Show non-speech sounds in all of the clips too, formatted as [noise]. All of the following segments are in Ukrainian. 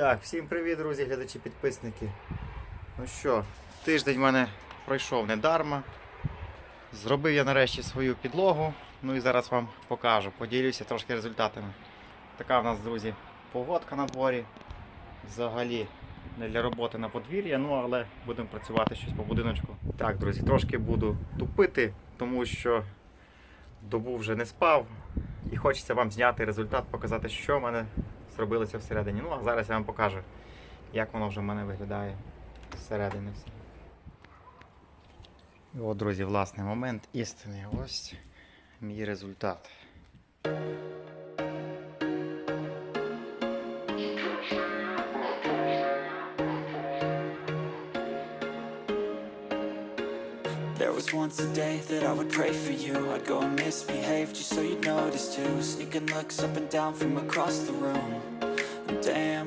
Так, всім привіт, друзі, глядачі, підписники. Ну що, тиждень в мене пройшов недарма. Зробив я нарешті свою підлогу. Ну і зараз вам покажу, поділюся трошки результатами. Така в нас, друзі, погодка на дворі. Взагалі не для роботи на подвір'я, ну але будемо працювати щось по будиночку. Так, друзі, трошки буду тупити, тому що добу вже не спав. І хочеться вам зняти результат, показати, що в мене зробилося всередині. Ну, а зараз я вам покажу, як воно вже мене виглядає зсередини. все. І от, друзі, власний момент істини. Ось мій результат. Looks up and down from across the room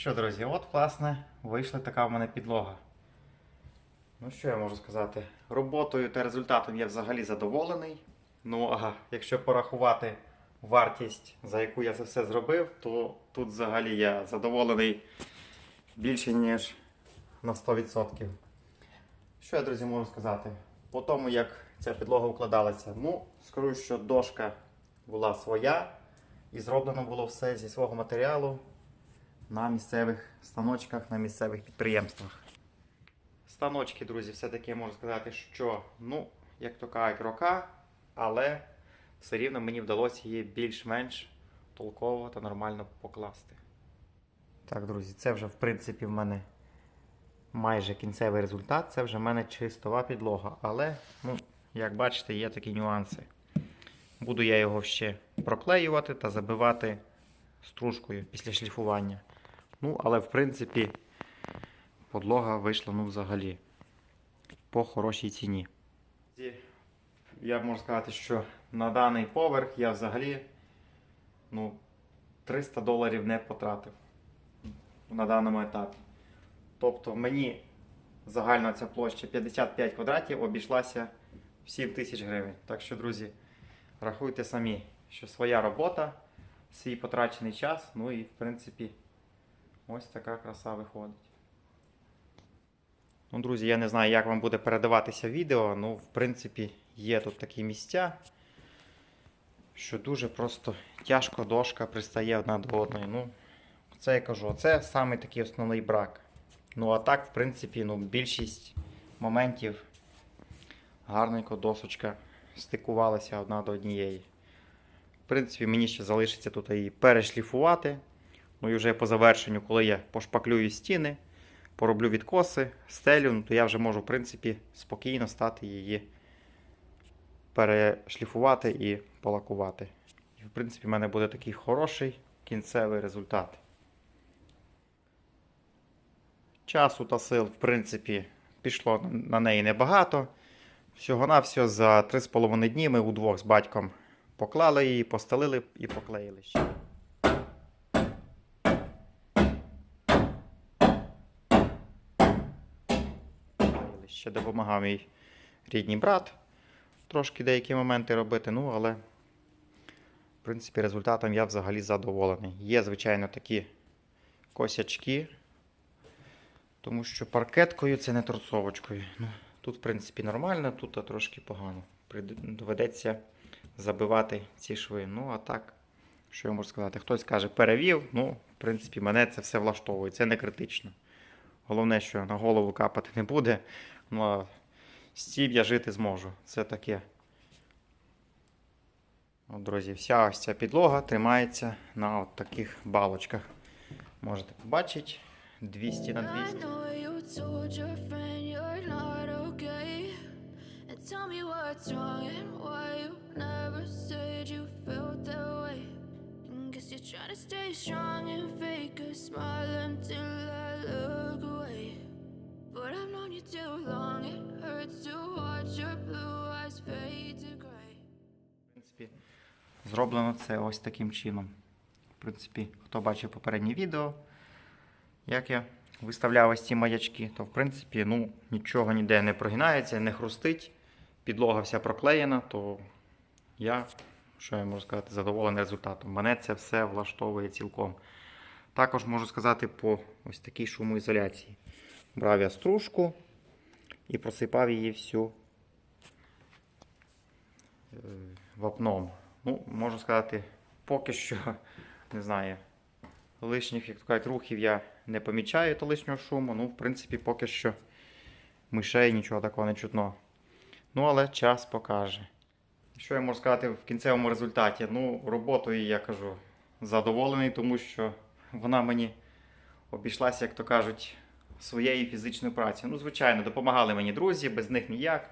Що, друзі, от, власне, вийшла така в мене підлога. Ну що я можу сказати? Роботою та результатом я взагалі задоволений. Ну, а якщо порахувати вартість, за яку я це все зробив, то тут взагалі я задоволений більше, ніж на 100%. Що я, друзі, можу сказати? По тому, як ця підлога укладалася, ну, скажу, що дошка була своя, і зроблено було все зі свого матеріалу на місцевих станочках, на місцевих підприємствах. Станочки, друзі, все-таки можу сказати, що, ну, як то кажуть, рока, але все рівно мені вдалося її більш-менш толково та нормально покласти. Так, друзі, це вже в принципі в мене майже кінцевий результат. Це вже в мене чистова підлога. Але, ну, як бачите, є такі нюанси. Буду я його ще проклеювати та забивати стружкою після шліфування. Ну, але в принципі подлога вийшла ну взагалі по хорошій ціні. Я можу сказати, що на даний поверх я взагалі ну, 300 доларів не потратив на даному етапі. Тобто мені загальна ця площа 55 квадратів обійшлася в 7 тисяч гривень. Так що, друзі, рахуйте самі, що своя робота, свій потрачений час, ну і в принципі ось така краса виходить. Ну, друзі, я не знаю, як вам буде передаватися відео. Ну, в принципі, є тут такі місця, що дуже просто тяжко дошка пристає одна до одної. Ну, це я кажу, це саме такий основний брак. Ну, а так, в принципі, ну, більшість моментів гарненько досочка стикувалася одна до однієї. В принципі, мені ще залишиться тут її перешліфувати. Ну і вже по завершенню, коли я пошпаклюю стіни, пороблю відкоси, стелю, ну, то я вже можу, в принципі, спокійно стати її перешліфувати і полакувати. І, в принципі, в мене буде такий хороший кінцевий результат. Часу та сил, в принципі, пішло на неї небагато. Всього-навсього за 3,5 дні ми удвох з батьком поклали її, постелили і поклеїли ще. Ще допомагав мій рідний брат трошки деякі моменти робити, ну але, в принципі, результатом я взагалі задоволений. Є, звичайно, такі косячки, тому що паркеткою це не торцовочкою. Ну, тут, в принципі, нормально, тут трошки погано. Доведеться забивати ці шви. Ну, а так, що я можу сказати? Хтось каже, перевів. Ну, в принципі, мене це все влаштовує, це не критично. Головне, що на голову капати не буде. Ну, а з цим я жити зможу. Це таке. От, друзі, вся ось ця підлога тримається на от таких балочках. Можете побачити 200 на I 200. Зроблено це ось таким чином. В принципі, хто бачив попереднє відео, як я виставляв ось ці маячки, то в принципі ну, нічого ніде не прогинається, не хрустить. Підлога вся проклеєна, то я, що я можу сказати, задоволений результатом. Мене це все влаштовує цілком. Також можу сказати по ось такій шумоізоляції. Брав я стружку і просипав її всю е, вапном. Ну, можу сказати, поки що, [laughs] не знаю, лишніх, як кажуть, рухів я не помічаю то лишнього шуму. Ну, в принципі, поки що мишей нічого такого не чутно. Ну, але час покаже. Що я можу сказати в кінцевому результаті? Ну, роботою я кажу задоволений, тому що вона мені обійшлася, як то кажуть, своєю фізичною працею. Ну, звичайно, допомагали мені друзі, без них ніяк.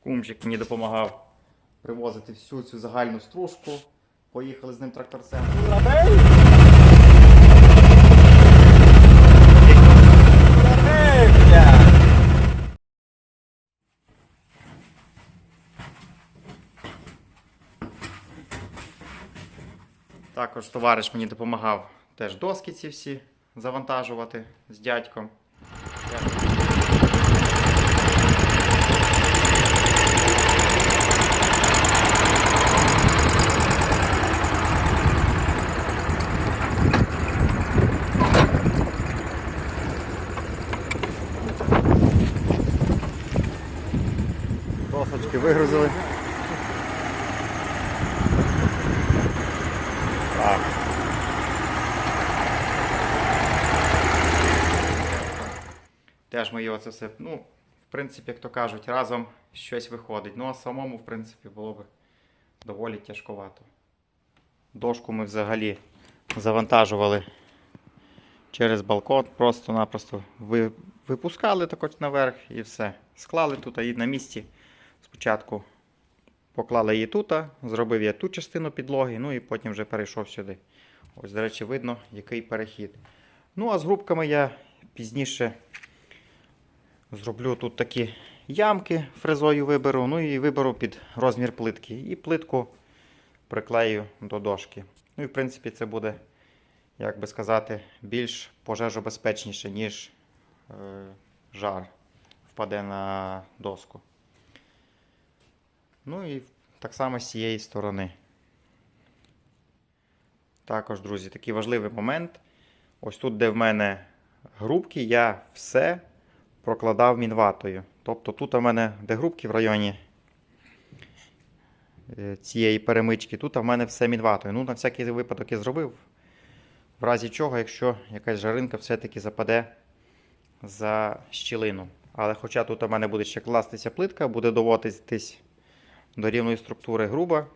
Кумчик мені допомагав привозити всю цю загальну стружку. Поїхали з ним тракторцем. Також товариш мені допомагав теж доски ці всі завантажувати з дядьком. Досочки вигрузили. Теж ми його це все, ну, в принципі, як то кажуть, разом щось виходить. Ну, а самому, в принципі, було б доволі тяжковато. Дошку ми взагалі завантажували через балкон, просто-напросто випускали так от наверх і все. Склали тут і на місці. Спочатку поклали її тут, зробив я ту частину підлоги, ну і потім вже перейшов сюди. Ось, до речі, видно, який перехід. Ну, а з грубками я пізніше зроблю тут такі ямки фрезою виберу, ну і виберу під розмір плитки. І плитку приклею до дошки. Ну і в принципі це буде, як би сказати, більш пожежобезпечніше, ніж е, жар впаде на доску. Ну і так само з цієї сторони. Також, друзі, такий важливий момент. Ось тут, де в мене грубки, я все прокладав мінватою. Тобто тут у мене, де грубки в районі е, цієї перемички, тут у мене все мінватою. Ну, на всякий випадок я зробив. В разі чого, якщо якась жаринка все-таки западе за щілину. Але хоча тут у мене буде ще кластися плитка, буде доводитись до рівної структури груба.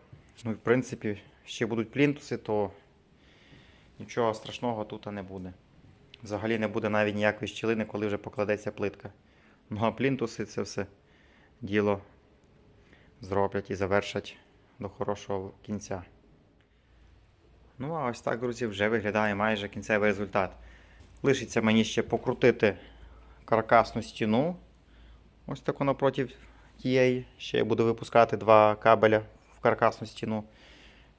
Ну і в принципі ще будуть плінтуси, то нічого страшного тут не буде. Взагалі не буде навіть ніякої щілини, коли вже покладеться плитка. Ну а плінтуси це все діло зроблять і завершать до хорошого кінця. Ну, а ось так, друзі, вже виглядає майже кінцевий результат. Лишиться мені ще покрутити каркасну стіну. Ось таку напроти тієї. Ще я буду випускати два кабеля в каркасну стіну.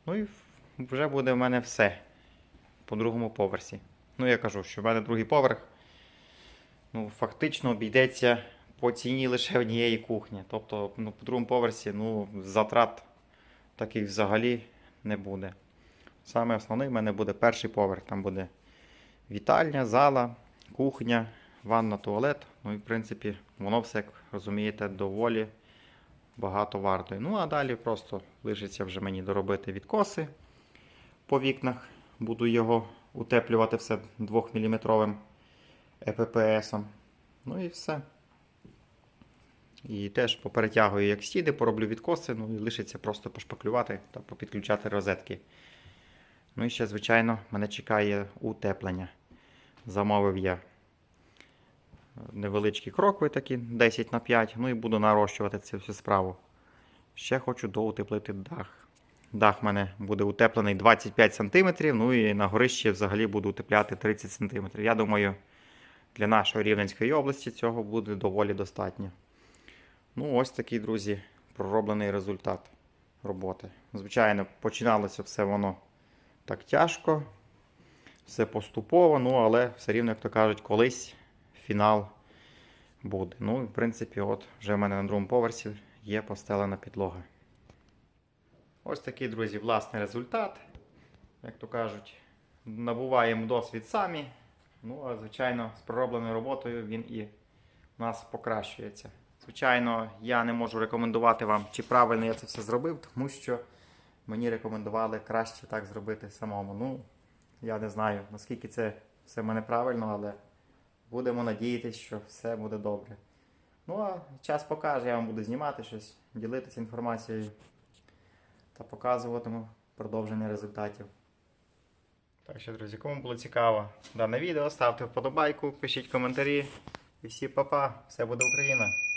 Ну і вже буде в мене все по другому поверсі. Ну, я кажу, що в мене другий поверх ну, фактично обійдеться по ціні лише однієї кухні. Тобто, ну, по другому поверсі ну, затрат таких взагалі не буде. Саме основний в мене буде перший поверх. Там буде вітальня, зала, кухня, ванна, туалет. Ну і в принципі, воно все, як розумієте, доволі багато вартує. Ну, а далі просто лишиться вже мені доробити відкоси по вікнах. Буду його утеплювати все 2-мм ЕППС. Ну і все. І теж поперетягую як стіди, пороблю відкоси, ну і лишиться просто пошпаклювати та попідключати розетки. Ну і ще, звичайно, мене чекає утеплення. Замовив я невеличкі крокви такі 10 на 5, ну і буду нарощувати цю всю справу. Ще хочу доутеплити дах. Дах в мене буде утеплений 25 см, ну і на горищі взагалі буду утепляти 30 см. Я думаю, для нашої Рівненської області цього буде доволі достатньо. Ну, ось такий, друзі, пророблений результат роботи. Звичайно, починалося все воно так тяжко, все поступово, ну але все рівно, як то кажуть, колись фінал буде. Ну, в принципі, от вже в мене на другому поверсі є постелена підлога. Ось такий, друзі, власний результат. Як то кажуть, набуваємо досвід самі. Ну, а звичайно, з проробленою роботою він і у нас покращується. Звичайно, я не можу рекомендувати вам, чи правильно я це все зробив, тому що мені рекомендували краще так зробити самому. Ну, я не знаю, наскільки це все в мене правильно, але будемо надіятися, що все буде добре. Ну, а час покаже, я вам буду знімати щось, ділитися інформацією та показуватиму продовження результатів. Так що, друзі, кому було цікаво дане відео, ставте вподобайку, пишіть коментарі. І всі па-па, все буде Україна!